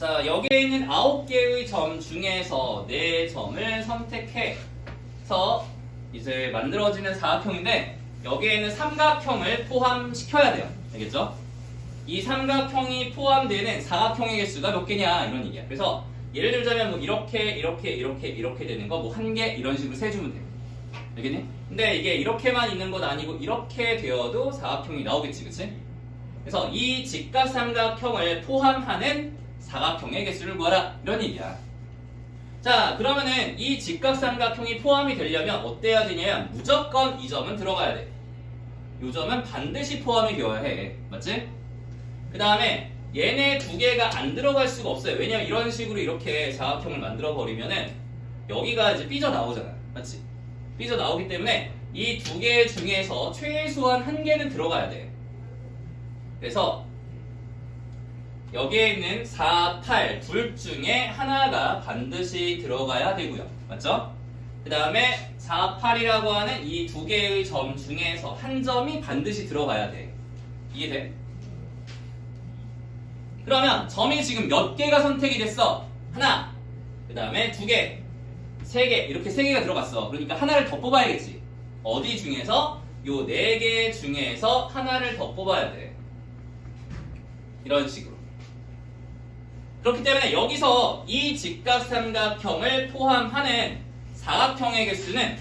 자, 여기에 있는 9개의 점 중에서 4점을 선택해서 이제 만들어지는 사각형인데 여기에 있는 삼각형을 포함시켜야 돼요. 알겠죠? 이 삼각형이 포함되는 사각형의 개수가 몇 개냐 이런 얘기야. 그래서 예를 들자면 뭐 이렇게 이렇게 이렇게 이렇게 되는 거 뭐 한 개 이런 식으로 세주면 돼. 알겠니? 근데 이게 이렇게만 있는 것 아니고 이렇게 되어도 사각형이 나오겠지, 그치? 그래서 이 직각삼각형을 포함하는 사각형의 개수를 구하라 이런 얘기야. 자, 그러면은 이 직각삼각형이 포함이 되려면 어때야 되냐면 무조건 이 점은 들어가야 돼. 이 점은 반드시 포함이 되어야 해. 맞지? 그 다음에 얘네 두 개가 안 들어갈 수가 없어요. 왜냐면 이런 식으로 이렇게 사각형을 만들어 버리면은 여기가 이제 삐져 나오잖아. 맞지? 삐져 나오기 때문에 이 두 개 중에서 최소한 한 개는 들어가야 돼. 그래서 여기에 있는 4, 8 둘 중에 하나가 반드시 들어가야 되고요. 맞죠? 그 다음에 4, 8이라고 하는 이 두 개의 점 중에서 한 점이 반드시 들어가야 돼. 이해돼? 그러면 점이 지금 몇 개가 선택이 됐어? 하나, 그 다음에 두 개, 세 개, 이렇게 세 개가 들어갔어. 그러니까 하나를 더 뽑아야겠지. 어디 중에서? 요 네 개 중에서 하나를 더 뽑아야 돼. 이런 식으로. 그렇기 때문에 여기서 이 직각삼각형을 포함하는 사각형의 개수는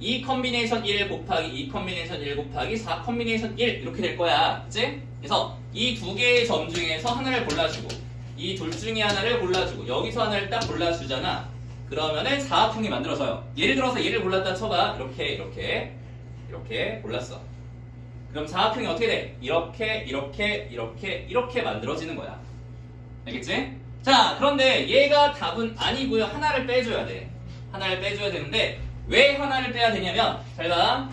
2 컨비네이션 1 곱하기 2 컨비네이션 1 곱하기 4 컨비네이션 1 이렇게 될 거야. 그치? 그래서 이 두 개의 점 중에서 하나를 골라주고 이 둘 중에 하나를 골라주고 여기서 하나를 딱 골라주잖아. 그러면은 사각형이 만들어져요. 예를 들어서 얘를 골랐다 쳐봐. 이렇게 이렇게 이렇게 골랐어. 그럼 사각형이 어떻게 돼? 이렇게 이렇게 이렇게 이렇게 만들어지는 거야. 알겠지? 자, 그런데 얘가 답은 아니고요. 하나를 빼줘야 돼. 하나를 빼줘야 되는데 왜 하나를 빼야 되냐면 잘 봐.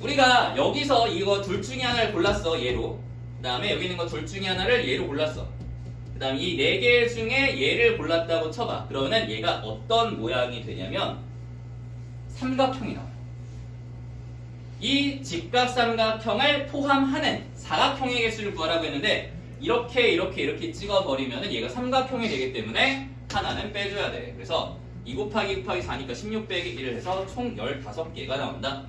우리가 여기서 이거 둘 중에 하나를 골랐어. 얘로. 그 다음에 여기 있는 거 둘 중에 하나를 얘로 골랐어. 그 다음 이 네 개 중에 얘를 골랐다고 쳐봐. 그러면은 얘가 어떤 모양이 되냐면 삼각형이 나와. 이 직각 삼각형을 포함하는 사각형의 개수를 구하라고 했는데 이렇게 이렇게 이렇게 찍어버리면 얘가 삼각형이 되기 때문에 하나는 빼줘야 돼. 그래서 2 곱하기 2 곱하기 4니까 16 빼기 1을 해서 총 15개가 나온다.